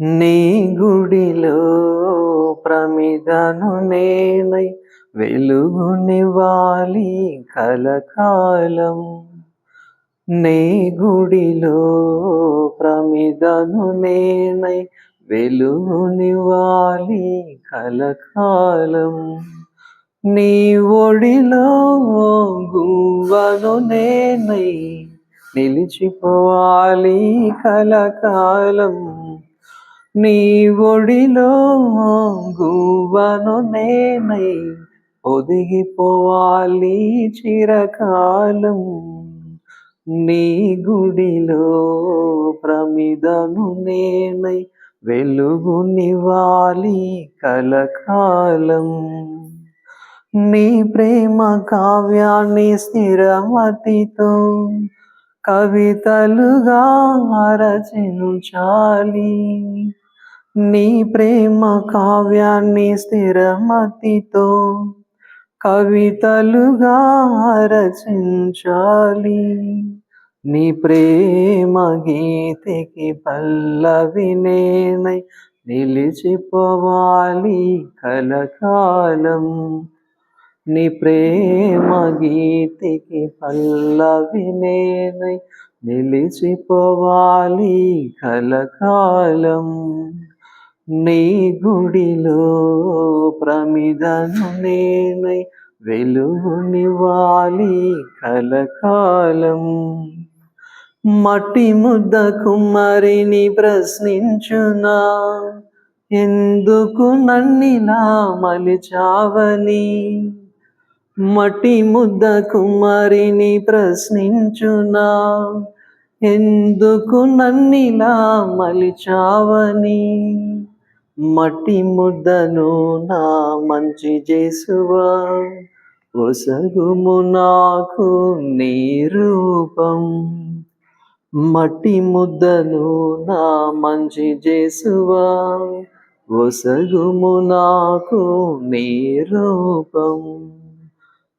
నీ గుడిలో ప్రమిదను నేనై వెలుగునివ్వాలి కలకాలం. నీ గుడిలో ప్రమిదను నేనై వెలుగునివ్వాలి కలకాలం. నీ ఒడిలో గువ్వను నేనై నిలిచిపోవాలి కలకాలం. నీ ఒడిలో గువ్వను నేనై ఒదిగిపోవాలి చిరకాలం. నీ గుడిలో ప్రమిదను నేనై వెలుగునివ్వాలి కలకాలం. నీ ప్రేమ కావ్యాన్ని స్థిరమతితో కవితలుగా రచించాలి. నీ ప్రేమ కావ్యాన్ని స్థిరమతితో కవితలుగా రచించాలి. నీ ప్రేమ గీతికి పల్లవినేనై నిలిచిపోవాలి కలకాలం. నీ ప్రేమ గీతికి పల్లవినేనై నిలిచిపోవాలి కలకాలం. నీ గుడిలో ప్రమిదను నేనై వెలుగునివాలి కలకాలం. మట్టి ముద్ద కుమ్మరిని ప్రశ్నించునా? ఎందుకు నన్నిలా మలిచావని? మట్టి ముద్ద కుమ్మరిని ప్రశ్నించునా? ఎందుకు నన్నిలా మలిచావని? మట్టి ముద్దను నా మంచి చేసువా? ఒసగుము నాకు నీ రూపం. మట్టి ముద్దను నా మంచి చేసువా? ఒసగుము నాకు నీ రూపం.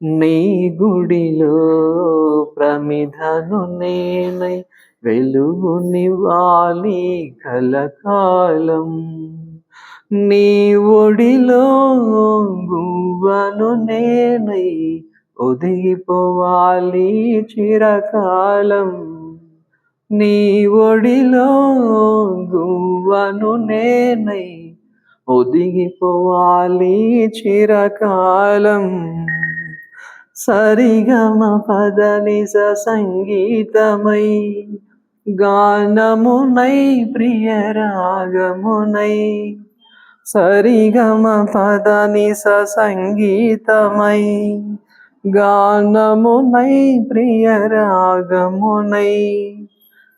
నీ గుడిలో ప్రమిధను నేనై వెలుగునివాలి కలకాలం. నీ ఒడిలో గువ్వను నేనై ఒదిగిపోవాలి చిరకాలం. నీ ఒడిలో గువ్వను నేనై ఒదిగిపోవాలి చిరకాలం. సరిగమ పదనిస సంగీతమై గానమునై ప్రియ రాగమునై సరిగమ పదని స సంగీతమై గానమునై ప్రియ రాగమునై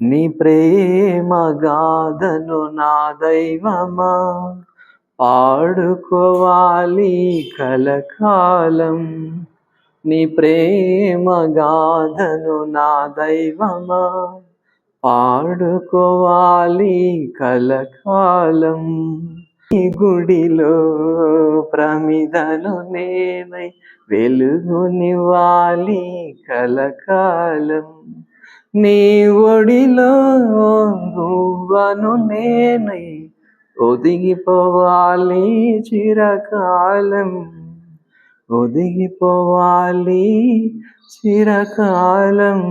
నీ ప్రేమ గాథను నా దైవమా. పాడుకోవాలి కలకాలం. నీ ప్రేమ గాథను నా దైవమా. పాడుకోవాలి కలకాలం. గుడిలో ప్రమిదలు నేనై వెలుగునివ్వాలి కలకాలం. నీ ఒడిలో నువ్వను నేనై ఒదిగిపోవాలి చిరకాలం. ఒదిగిపోవాలి చిరకాలం.